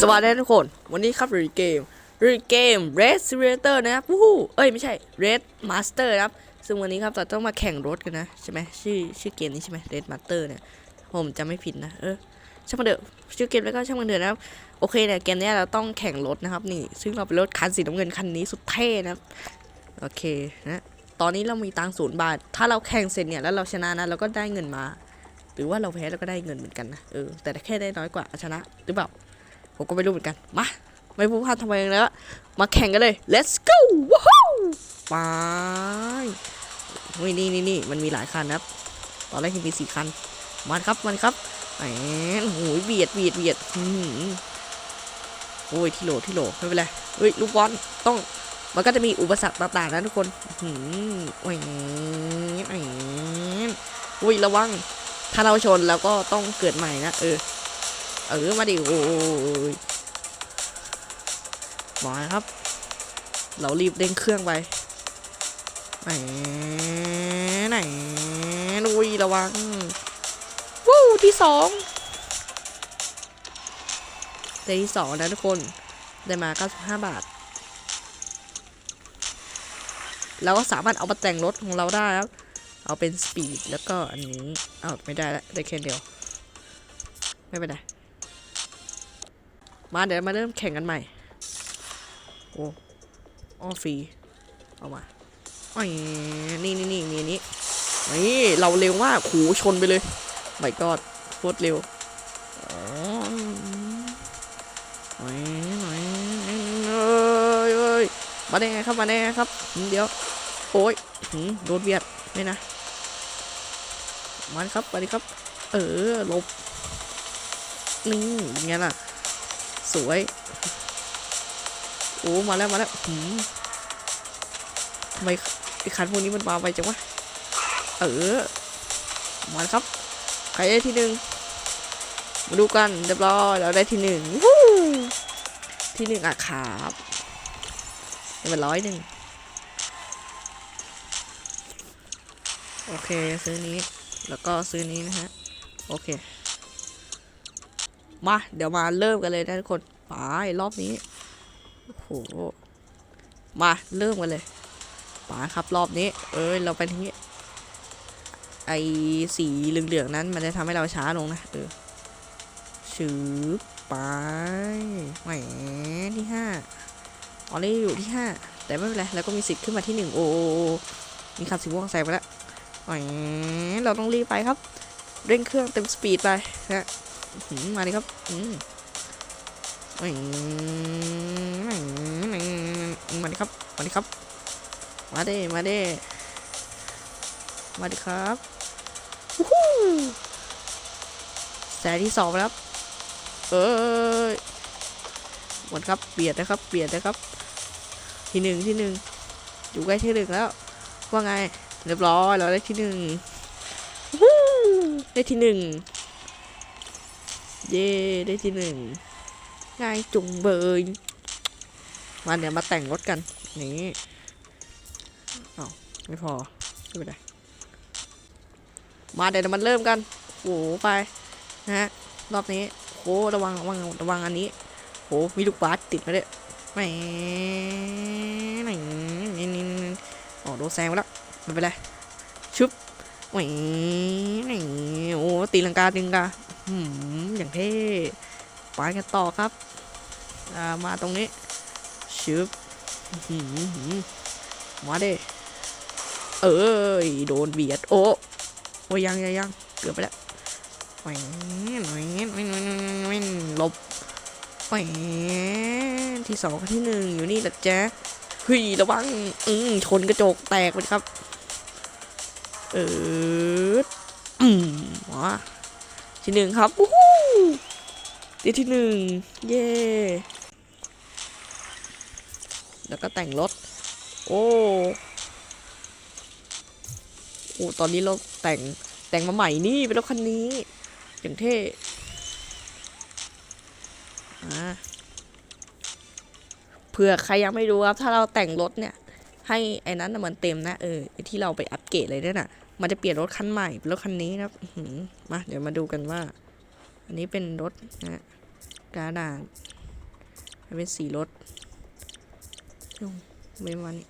สวัสดีทุกคน วันนี้ครับรีเกมรีเกม Red Simulator นะครับวู้เอ้ย ไม่ใช่ Red Master นะครับ ซึ่งวันนี้ครับเราต้องมาแข่งรถกันนะ ใช่ไหมชื่อชื่อเกมนี้ใช่ไหม Red Master เนี่ย ผมจำไม่ผิดนะ เออ ช่างมันเถอะ ชื่อเกมแล้วก็ช่างมันเถอะนะครับ โอเคเนี่ย เกมนี้เราต้องแข่งรถนะครับ นี่ ซึ่งเราเป็นรถคันสีน้ำเงินคันนี้สุดเท่นะครับ โอเคนะ ตอนนี้เรามีตังค์ศูนย์บาท ถ้าเราแข่งเสร็จเนี่ย แล้วเราชนะนะ เราก็ได้เงินมา หรือว่าเราแพ้เราก็ได้เงินเหมือนกันนะ เออ แต่แค่ได้น้อยกว่าชนะ หรือเปล่า ผมก็ไม่รู้เหมือนกัน มา ไม่พูดพลาดทำไมแล้ว มาแข่งกันเลย let's go ว้าวไปเฮ้ยนี่นี่นี่มันมีหลายคันนะครับ ตอนแรกมีสี่คันมาครับมาครับแหมโอ้โหเบียดเบียดเบียดโอ้ยที่โหลที่โหลไม่เป็นไร เฮ้ยลูกบอลต้องมันก็จะมีอุปสรรคต่างๆนะทุกคนอื้อหือแหวนแหวนอุ้ยระวัง ถ้าเราชนแล้วก็ต้องเกิดใหม่นะ เออ เออมาดิโอ้ยมาครับ เรารีบเร่งเครื่องไปไหนไหนลุยระวังวู้ที่สองได้ที่สองนะทุกคนได้มา 95 บาท เราก็สามารถเอามาแต่งรถของเราได้ครับ เอาเป็นสปีดแล้วก็อันนี้ เอาไม่ได้แล้วได้แค่เดียว ไม่เป็นไร มาเดี๋ยวมาเริ่มแข่งกันใหม่ โอ้อ้อฟรีเอามาอ้อยนี่นี่นี่นี่นี่นี่เราเร็วมากหูชนไปเลยไม่กอดโคตรเร็วอ๋อหน่อยหน่อยเอ้ยเอ้ยมาได้ไงครับมาได้ไงครับเดี๋ยวโอ้ยหืมโดนเบียดไม่นะมาครับมาดิครับ เออหลบนี่ยังไงล่ะ สวย โอ้มาแล้วมาแล้วหืมทำไมไอ้คันพวกนี้มันมาไปจังวะ เออ มาแล้วครับ ใครได้ที่หนึ่งมาดูกันเรียบร้อยเราได้ที่หนึ่งวู้ที่หนึ่งอะครับเป็นร้อยหนึ่งโอเค ซื้อนี้แล้วก็ซื้อนี้นะฮะ โอเค มา เดี๋ยวมาเริ่มกันเลยนะทุกคนไปรอบนี้โอ้โหมาเริ่มกันเลยไปครับรอบนี้ เอ้ยเราไปที่ไอสีเหลืองๆนั้น มันจะทำให้เราช้าลงนะเออชืบไปแหมที่ห้าออนี่อยู่ที่ห้าแต่ไม่เป็นไรแล้วก็มีสิทธิ์ขึ้นมาที่หนึ่งโอ้มีคันสีม่วงแซงไปแล้วแหมเราต้องรีบไปครับ เร่งเครื่องเต็มสปีดไปนะ มาดิครับมาดิครับ มาดิครับ มาเด้มาเด้มาดิครับแสนที่สองแล้วครับ เอ้ยหมดครับ เบียดนะครับ เบียดนะครับ ที่หนึ่งที่หนึ่งอยู่ใกล้ที่หนึ่งแล้ว ว่าไง เรียบร้อยเราได้ที่หนึ่งได้ที่หนึ่ง เย่ได้ที่หนึ่งง่ายจุงเบยมาเดี๋ยวมาแต่งรถกันนี่อ้าวไม่พอไม่เป็นไรมาเดี๋ยวมันเริ่มกันโอ้ไปนะฮะรอบนี้โอ้ระวังระวังระวังอันนี้โอ้มีลูกบาสติดมาด้วยแหมไหนนี่นี่นี่อ๋อโดนแซงไปแล้วไม่เป็นไรชุบแหมไหนโอ้ตีลังกาตีลังกา อย่างเท่ไปกันต่อครับามาตรงนี้ชึบอื้อหือหือมาเด้เอ้ยโดนเบียด โอ้โอ้ยังยังยังเกือบไปแล้วแหวนแหวนแหวนแหวนลบแหวนที่สองกับที่หนึ่งอยู่นี่แหละแจ๊ะเฮ้ยระวังอืมชนกระจกแตกไปครับ เอออืมมา ที่หนึ่งครับวู้ฮู้ที่ที่หนึ่งเย่แล้วก็แต่งรถ โอ้โอ้ตอนนี้เราแต่งแต่งมาใหม่นี่เป็นรถคันนี้ อย่างเท่อ่าเผื่อใครยังไม่รู้ครับ ถ้าเราแต่งรถเนี่ย ให้ไอ้นั้นมันเต็มนะ เออที่เราไปอัปเกรดเลยเนี่ยน่ะ มันจะเปลี่ยนรถคันใหม่เป็นรถคันนี้นะครับมาเดี๋ยวมาดูกันว่า อันนี้เป็นรถนะฮะกระดาษให้เป็นสีรถยุ่งไม่มานี่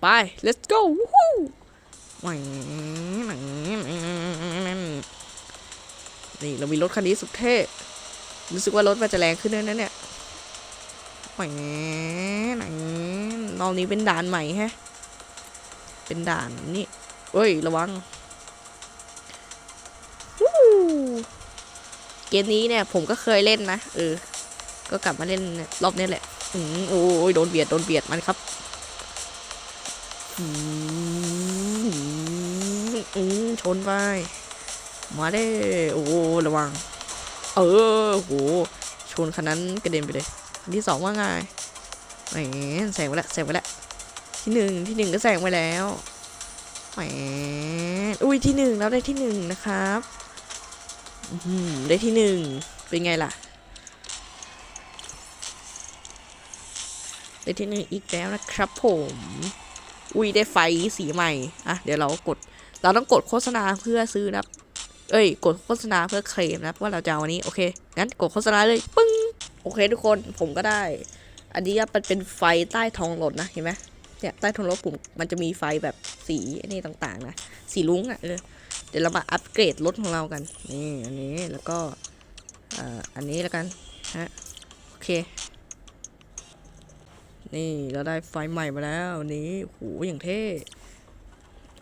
ไป let's go วู้ฮู้แหวนี่เรามีรถคันนี้สุดเท่รู้สึกว่ารถมันจะแรงขึ้นด้วยนะเนี่ยแหมไหนอบนี้เป็นด่านใหม่แฮะ เป็นด่านนี่ เอ้ย ระวังเกมนี้เนี่ย ผมก็เคยเล่นนะ เออ ก็กลับมาเล่นรอบนี้แหละ อืมโอ้ยโดนเบียด โดนเบียดมันครับอืมอืมชนไป มาได้ โอ้ระวัง เออโห ชนคันนั้นกระเด็นไปเลยอันที่สองว่าไงแหมแซงไปแล้วแซงไปแล้วที่หนึ่งที่หนึ่งก็แซงไปแล้ว แหมอุ้ยที่หนึ่งแล้วได้ที่หนึ่งนะครับอือหือได้ที่หนึ่งเป็นไงล่ะ ได้ที่หนึ่งอีกแล้วนะครับผม อุ้ยได้ไฟสีใหม่ อะ เดี๋ยวเรากด เราต้องกดโฆษณาเพื่อซื้อนะ เอ้ย กดโฆษณาเพื่อเคลมนะครับว่าเราจะเอาอันนี้ โอเค งั้นกดโฆษณาเลยปึ้ง โอเคทุกคน ผมก็ได้ อันนี้มันเป็นไฟใต้ท้องรถนะ เห็นไหม เนี่ยใต้ท้องรถผมมันจะมีไฟแบบสีอ้นี่ต่างๆนะ สีลุ้งอะเออเดี๋ยวเรามาอัปเกรดรถของเรากัน นี่อันนี้แล้วก็ออันนี้แล้วกันฮะโอเค นี่เราได้ไฟใหม่มาแล้วนี่โหอย่างเท่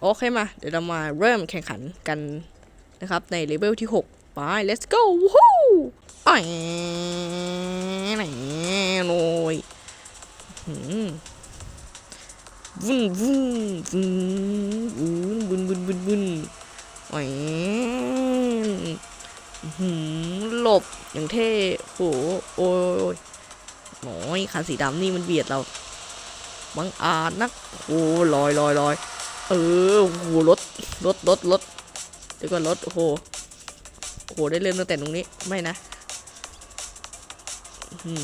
โอเคมา เดี๋ยวเรามาเริ่มแข่งขันกันนะครับ ในเลเวลที่ 6 ไป let's go วู้ไอ้ไหนโอ้ยหืม วุ่นวุ่นวุ่นวุ่นวุ่นวุ่นวุ่นโอ้ยหืมหลบอย่างเท่โหโอ้ยโอ้ยคันสีดำนี่มันเบียดเราบังอาจนักโอ้ลอยลอยลอยเออโอ้โหรถรถรถรถเดี๋ยวก่อนรถโอ้โหโอ้โหได้เริ่มตั้งแต่ตรงนี้ไม่นะ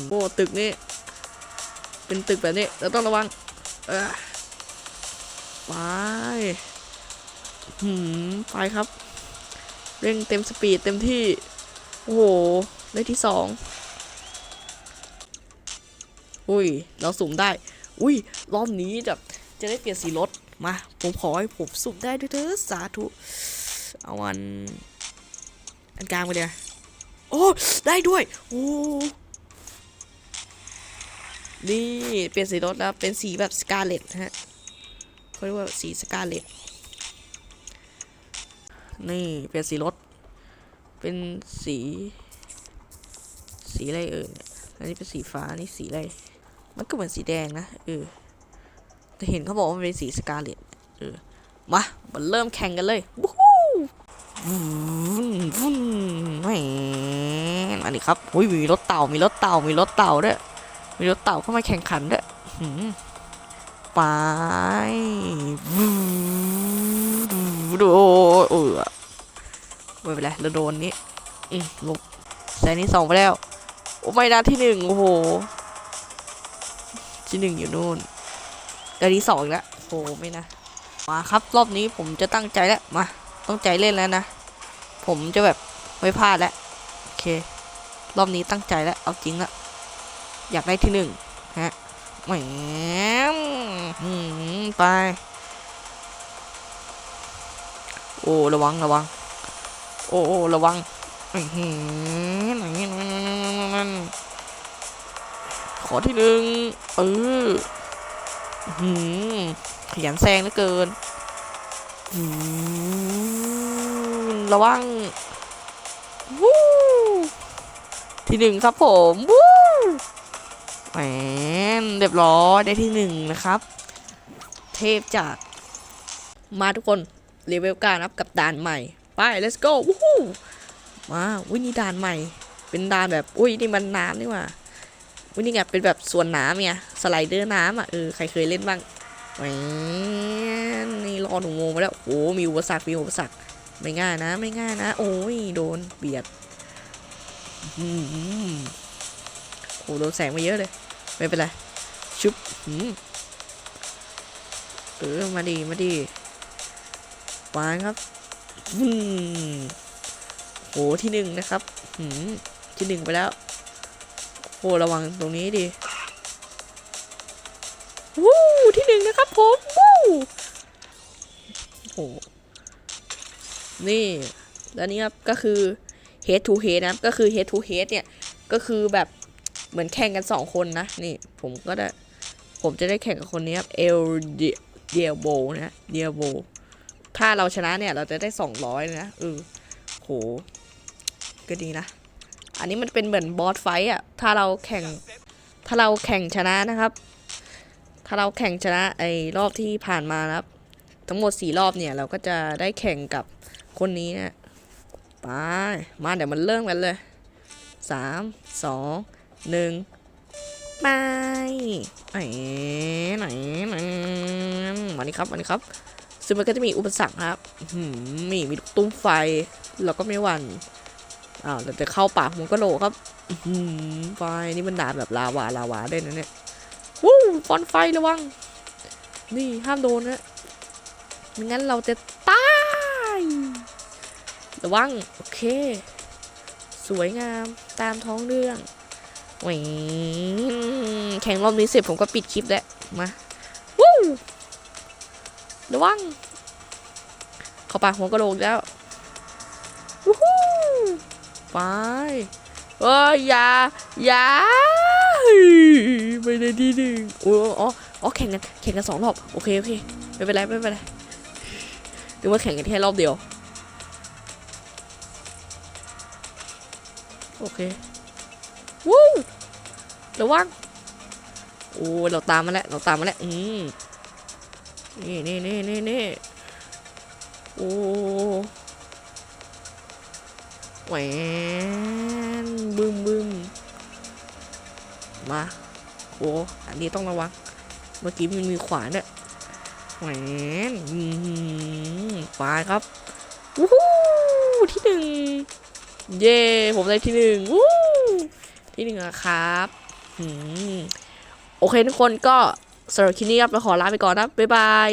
โอ้ตึกนี่เป็นตึกแบบนี้เราต้องระวังเออ ไปหืมไปครับ เร่งเต็มสปีดเต็มที่ โอ้โห ได้ที่สองอุ้ย เราสุ่มได้ อุ้ย รอบนี้แบบจะได้เปลี่ยนสีรถ มา ผมขอให้ผมสุ่มได้ด้วยเถอะสาธุ เอาอัน อันกลางไปเลย โอ้ ได้ด้วย โอ้นี่ เปลี่ยนสีรถแล้ว เป็นสีแบบสกาเลตฮะ เขาเรียกว่าสีสกาเลตนี่เปลี่ยนสีรถ เป็นสี สีอะไรเอ่ยอันนี้เป็นสีฟ้านี่สีอะไร มันก็เหมือนสีแดงนะเออแต่เห็นเขาบอกว่ามันเป็นสีสกาเลตเออมามาเริ่มแข่งกันเลยวู้ฮู้วุ้นวุ้นแหมอันนี้ครับอุ้ยมีรถเต่ามีรถเต่ามีรถเต่าด้วยมีรถเต่าเข้ามาแข่งขันด้วยหืม ไปวู้ดูเออไม่เป็นไรเราโดนนี้อืมลบแต่นี่สองไปแล้ว โอ้ไม่นะที่หนึ่งโอ้โห ที่หนึ่งอยู่นู่นแต่ที่สองแล้วโอ้ไม่นะ มาครับรอบนี้ผมจะตั้งใจแล้ว มา ต้องใจเล่นแล้วนะ ผมจะแบบไม่พลาดแล้วโอเค รอบนี้ตั้งใจแล้ว เอาจริงละ อยากได้ที่หนึ่งฮะ แหมหืมไป โอ้ระวังระวัง โอ้โอ้ระวังอื้อหือขอที่หนึ่งเออหือขยันแซงเหลือเกินหือระวังวู้ที่หนึ่งครับผมวู แหมเรียบร้อยได้ที่หนึ่งนะครับ เทพจากมาทุกคนเลเวลการนับกับด่านใหม่ ไป let's go วู้ฮู้มาวินี่ด่านใหม่ เป็นด่านแบบ อุ้ยนี่มันน้ำนี่ว่าวินี่ไงเป็นแบบสวนน้ำไงสไลเดอร์น้ำอะเออใครเคยเล่นบ้างแหมนี่รอหนูโมมาแล้วโอ้มีอุปสรรคมีอุปสรรคไม่ง่ายนะ ไม่ง่ายนะ โอ้ยโดนเบียด อืม โอ้โดนแสงมาเยอะเลย ไม่เป็นไร ชุบอืมเออ มาดีมาดีวางครับอืมโหที่หนึ่งนะครับหืมที่หนึ่งไปแล้วโอโหระวังตรงนี้ดิวู้ที่หนึ่งนะครับผมวู้โหนี่แล้วนี่ครับก็คือ head to head นะครับก็คือ head to head เนี่ย ก็คือแบบ เหมือนแข่งกันสองคนนะ นี่ผมก็ได้ ผมจะได้แข่งกับคนนี้ครับ เอลเดียโบนะเดียโบ ถ้าเราชนะเนี่ย เราจะได้สองร้อยนะเออโห ก็ดีนะ อันนี้มันเป็นเหมือนบอสไฟอะ ถ้าเราแข่ง ถ้าเราแข่งชนะนะครับ ถ้าเราแข่งชนะไอ้รอบที่ผ่านมานะครับ ทั้งหมดสี่รอบเนี่ย เราก็จะได้แข่งกับคนนี้นะไปมาเดี๋ยวมันเริ่มกันเลยสามสอง หนึ่งไปไหนไหนไหนมานี่ครับมานี่ครับ ซึ่งมันก็จะมีอุปสรรคครับหือมีมีลูกตุ้มไฟ เราก็ไม่หวั่นอ้าวเราจะเข้าปากมันก็โลครับหือไฟนี่มันด่าแบบลาวาลาวาได้นะเนี่ยวู้ฟอนไฟระวัง นี่ห้ามโดนนะไม่งั้นเราจะตาย ระวัง โอเค สวยงามตามท้องเรื่อง แหวแข่งรอบนี้เสร็จผมก็ปิดคลิปแล้ว มา วู้ระวัง เข้าปากหัวกระโหลกแล้ว วู้ฮู้ไปเอ้ยอย่าอย่าไม่ได้ที่หนึ่งอ๋ออ๋อแข่งกันแข่งกันสองรอบ โอเค โอเค ไม่เป็นไร ไม่เป็นไรหรือว่าแข่งกันแค่รอบเดียว โอเค วู้ระวังโอ้เราตามมาแล้วเราตามมาแล้วอืมนี่นี่นี่นี่นี่โอ้แหวนบึ้มบึ้มมาโอ้อันนี้ต้องระวัง เมื่อกี้มันมีขวานเนี่ยแหวนอืมไปครับวู้ฮู้ที่หนึ่งเย้ผมได้ที่หนึ่งวู้ ที่หนึ่งนะครับโอเคทุกคนก็สำหรับคลิปนี้ครับเราขอลาไปก่อนนะบ๊ายบาย